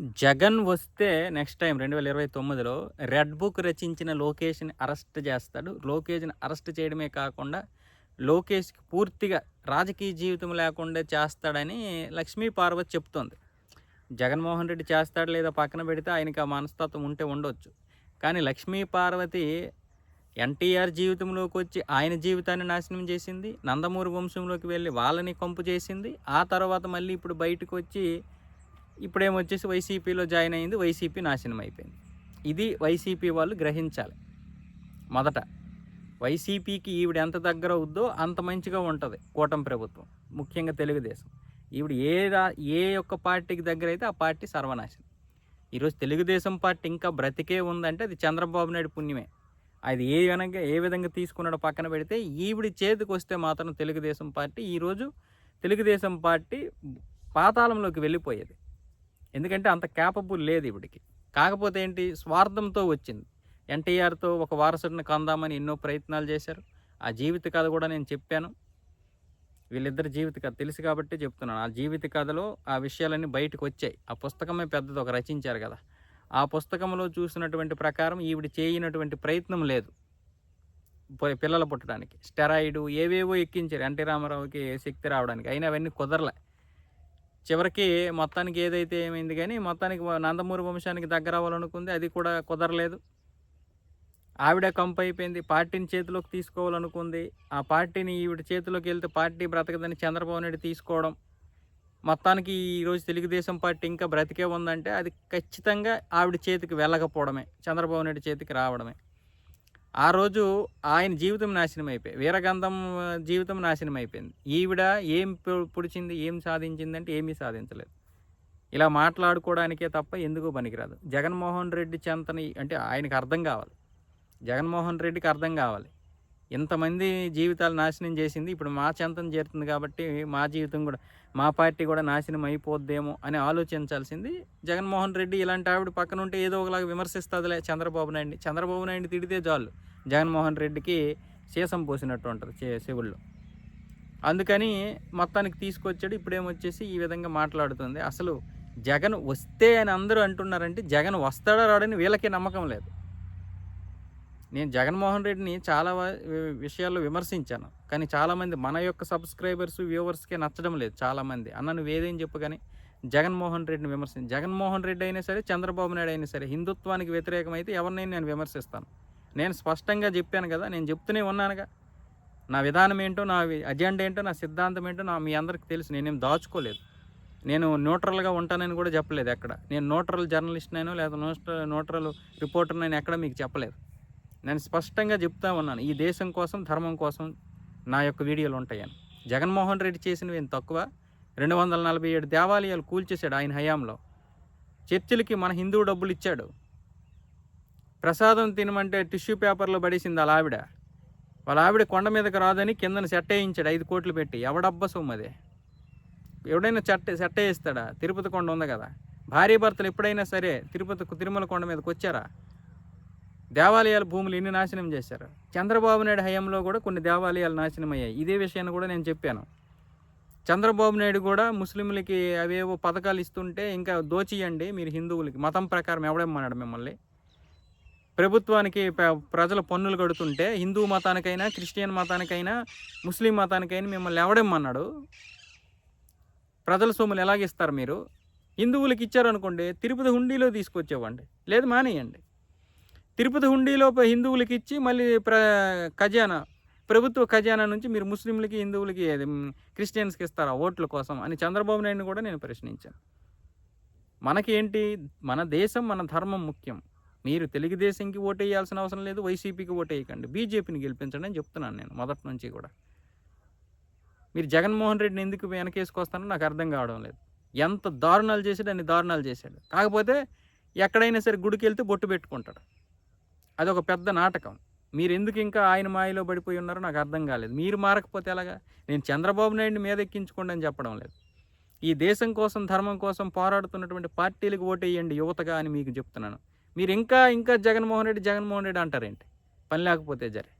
జగన్ వస్తే next time రెండు వేల ఇరవై తొమ్మిదిలో రెడ్ బుక్ రచించిన లోకేష్ని అరెస్ట్ చేస్తాడు. లోకేష్ని అరెస్ట్ చేయడమే కాకుండా లోకేష్కి పూర్తిగా రాజకీయ జీవితం లేకుండా చేస్తాడని లక్ష్మీ పార్వతి చెప్తోంది. జగన్మోహన్ రెడ్డి చేస్తాడు లేదా పక్కన పెడితే ఆయనకి ఆ మనస్తత్వం ఉంటే ఉండొచ్చు. కానీ లక్ష్మీ పార్వతి ఎన్టీఆర్ జీవితంలోకి వచ్చి ఆయన జీవితాన్ని నాశనం చేసింది. నందమూరి వంశంలోకి వెళ్ళి వాళ్ళని కంపు చేసింది. ఆ తర్వాత మళ్ళీ ఇప్పుడు బయటకు వచ్చి ఇప్పుడేమొచ్చేసి వైసీపీలో జాయిన్ అయింది వైసీపీ నాశనం అయిపోయింది. ఇది వైసీపీ వాళ్ళు గ్రహించాలి. మొదట వైసీపీకి ఈవిడ ఎంత దగ్గర అవుద్దో అంత మంచిగా ఉంటుంది కూటమి ప్రభుత్వం ముఖ్యంగా తెలుగుదేశం. ఈవిడ ఏ రా ఏ ఒక్క పార్టీకి దగ్గర అయితే ఆ పార్టీ సర్వనాశనం. ఈరోజు తెలుగుదేశం పార్టీ ఇంకా బ్రతికే ఉందంటే అది చంద్రబాబు నాయుడు పుణ్యమే. అది ఏ విధంగా ఏ విధంగా తీసుకున్నాడో పక్కన పెడితే ఈవిడి చేతికి వస్తే మాత్రం తెలుగుదేశం పార్టీ ఈరోజు తెలుగుదేశం పార్టీ పాతాళంలోకి వెళ్ళిపోయేది. ఎందుకంటే అంత క్యాపబుల్ లేదు ఇవిడికి. కాకపోతే ఏంటి స్వార్థంతో వచ్చింది. ఎన్టీఆర్తో ఒక వారసుడిని కందామని ఎన్నో ప్రయత్నాలు చేశారు. ఆ జీవిత కథ కూడా నేను చెప్పాను. వీళ్ళిద్దరి జీవిత కథ తెలుసు కాబట్టి చెప్తున్నాను. ఆ జీవిత కథలో ఆ విషయాలన్నీ బయటకు వచ్చాయి. ఆ పుస్తకమే పెద్దది ఒక రచించారు కదా. ఆ పుస్తకంలో చూసినటువంటి ప్రకారం ఈవిడ చేయనటువంటి ప్రయత్నం లేదు. పిల్లలు పుట్టడానికి. స్టెరాయిడ్ ఏవేవో ఎక్కించారు. ఎన్టీ రామారావుకి శక్తి రావడానికి. అయినా అవన్నీ కుదరలే. చివరికి మొత్తానికి ఏదైతే ఏమైంది కానీ మొత్తానికి నందమూరి వంశానికి దగ్గర అవ్వాలనుకుంది అది కూడా కుదరలేదు. ఆవిడ కంపు అయిపోయింది పార్టీని చేతిలోకి తీసుకోవాలనుకుంది. ఆ పార్టీని ఈవిడ చేతిలోకి వెళ్తే పార్టీ బ్రతకదని చంద్రబాబు నాయుడు తీసుకోవడం మొత్తానికి ఈరోజు తెలుగుదేశం పార్టీ ఇంకా బ్రతికే ఉందంటే అది ఖచ్చితంగా ఆవిడ చేతికి వెళ్ళకపోవడమే చంద్రబాబు నాయుడు చేతికి రావడమే. ఆ రోజు ఆయన జీవితం నాశనం అయిపోయి వీరగంధం జీవితం నాశనం అయిపోయింది. ఈవిడ ఏం పుడిచింది ఏం సాధించింది అంటే ఏమీ సాధించలేదు. ఇలా మాట్లాడుకోవడానికే తప్ప ఎందుకు పనికిరాదు. జగన్మోహన్ రెడ్డి చెంతని అంటే ఆయనకు అర్థం కావాలి. జగన్మోహన్ రెడ్డికి అర్థం కావాలి. ఇంతమంది జీవితాలు నాశనం చేసింది ఇప్పుడు మా చెంతం చేరుతుంది కాబట్టి మా జీవితం కూడా మా పార్టీ కూడా నాశనం అయిపోద్దేమో అని ఆలోచించాల్సింది జగన్మోహన్ రెడ్డి. ఇలాంటి ఆవిడ పక్కన ఉంటే ఏదో ఒకలాగా విమర్శిస్తుందిలే చంద్రబాబు నాయుడిని. చంద్రబాబు నాయుడిని తిడితే చాలు జగన్మోహన్ రెడ్డికి సీసం పోసినట్టు ఉంటుంది చే- అందుకని మొత్తానికి తీసుకొచ్చాడు. ఇప్పుడేమొచ్చేసి ఈ విధంగా మాట్లాడుతుంది. అసలు జగన్ వస్తే అని అందరూ అంటున్నారంటే జగన్ వస్తాడో రాడని వీళ్ళకి నమ్మకం లేదు. నేను జగన్మోహన్ రెడ్డిని చాలా విషయాల్లో విమర్శించాను. కానీ చాలామంది మన యొక్క సబ్స్క్రైబర్స్ వ్యూవర్స్కే నచ్చడం లేదు చాలామంది. అన్న నువ్వు ఏదేం చెప్పు కానీ జగన్మోహన్ రెడ్డిని విమర్శించి జగన్మోహన్ రెడ్డి అయినా సరే చంద్రబాబు నాయుడు అయినా సరే హిందుత్వానికి వ్యతిరేకమైతే ఎవరినైనా నేను విమర్శిస్తాను. నేను స్పష్టంగా చెప్పాను కదా నేను చెప్తూనే ఉన్నానుగా. నా విధానం ఏంటో నా వి- అజెండా ఏంటో నా సిద్ధాంతం ఏంటో నా మీ అందరికి తెలుసు. నేనేం దాచుకోలేదు. నేను న్యూట్రల్గా ఉంటానని కూడా చెప్పలేదు ఎక్కడ. నేను న్యూట్రల్ జర్నలిస్ట్ నేను లేదా న్యూస్ న్యూట్రల్ రిపోర్టర్ నేను ఎక్కడ మీకు చెప్పలేదు. నేను స్పష్టంగా చెప్తా ఉన్నాను ఈ దేశం కోసం ధర్మం కోసం నా యొక్క వీడియోలు ఉంటాయని. జగన్మోహన్ రెడ్డి చేసినవి ఏం తక్కువ? రెండు వందల నలభై ఏడు దేవాలయాలు కూల్చేశాడు ఆయన హయాంలో. చర్చిలకి మన హిందూ డబ్బులు ఇచ్చాడు. ప్రసాదం తినమంటే టిష్యూ పేపర్లో పడేసింది వాళ్ళ ఆవిడ. వాళ్ళ ఆవిడ కొండ మీదకి రాదని కిందన సెట్ వేయించాడు ఐదు కోట్లు పెట్టి. ఎవడబ్బ సొమ్ము ఎవడైనా చెట్ట సెట్ వేయిస్తాడా? తిరుపతి కొండ ఉంది కదా. భార్య భర్తలు ఎప్పుడైనా సరే తిరుపతి తిరుమల కొండ మీదకి వచ్చారా? దేవాలయాల భూములు ఎన్ని నాశనం చేశారు? చంద్రబాబు నాయుడు హయాంలో కూడా కొన్ని దేవాలయాలు నాశనం అయ్యాయి ఇదే విషయాన్ని కూడా నేను చెప్పాను. చంద్రబాబు నాయుడు కూడా ముస్లింలకి అవేవో పథకాలు ఇస్తుంటే ఇంకా దోచియండి మీరు హిందువులకి. మతం ప్రకారం ఎవడేమన్నాడు మిమ్మల్ని? ప్రభుత్వానికి ప్రజల పన్నులు కడుతుంటే హిందూ మతానికైనా క్రిస్టియన్ మతానికైనా ముస్లిం మతానికైనా మిమ్మల్ని ఎవడేమన్నాడు ప్రజల సొమ్ములు ఎలాగిస్తారు మీరు? హిందువులకి ఇచ్చారనుకోండి తిరుపతి హుండీలో తీసుకొచ్చేవ్వండి. లేదు మానేయండి. తిరుపతి హుండీలో హిందువులకి ఇచ్చి మళ్ళీ ప్ర ఖజానా ప్రభుత్వ ఖజానా నుంచి మీరు ముస్లింలకి హిందువులకి క్రిస్టియన్స్కి ఇస్తారా ఓట్ల కోసం అని చంద్రబాబు నాయుడిని కూడా నేను ప్రశ్నించాను. మనకి ఏంటి మన దేశం మన ధర్మం ముఖ్యం. మీరు తెలుగుదేశంకి ఓటు వేయాల్సిన అవసరం లేదు వైసీపీకి ఓటు వేయకండి బీజేపీని గెలిపించండి అని చెప్తున్నాను నేను మొదటి నుంచి కూడా. మీరు జగన్మోహన్ రెడ్డిని ఎందుకు వెనకేసుకొస్తానో నాకు అర్థం కావడం లేదు. ఎంత దారుణాలు చేశాడు అన్ని దారుణాలు చేశాడు. కాకపోతే ఎక్కడైనా సరే గుడికి వెళ్తే బొట్టు పెట్టుకుంటాడు. అదొక పెద్ద నాటకం. మీరు ఎందుకు ఇంకా ఆయన మాయలో పడిపోయి ఉన్నారో నాకు అర్థం కాలేదు. మీరు మారకపోతే ఎలాగా? నేను చంద్రబాబు నాయుడిని మీద ఎక్కించుకోండి అని చెప్పడం లేదు. ఈ దేశం కోసం ధర్మం కోసం పోరాడుతున్నటువంటి పార్టీలకు ఓటేయండి యువతగా అని మీకు చెప్తున్నాను. మీరు ఇంకా ఇంకా జగన్మోహన్ రెడ్డి జగన్మోహన్ రెడ్డి అంటారేంటి? పని లేకపోతే జరే.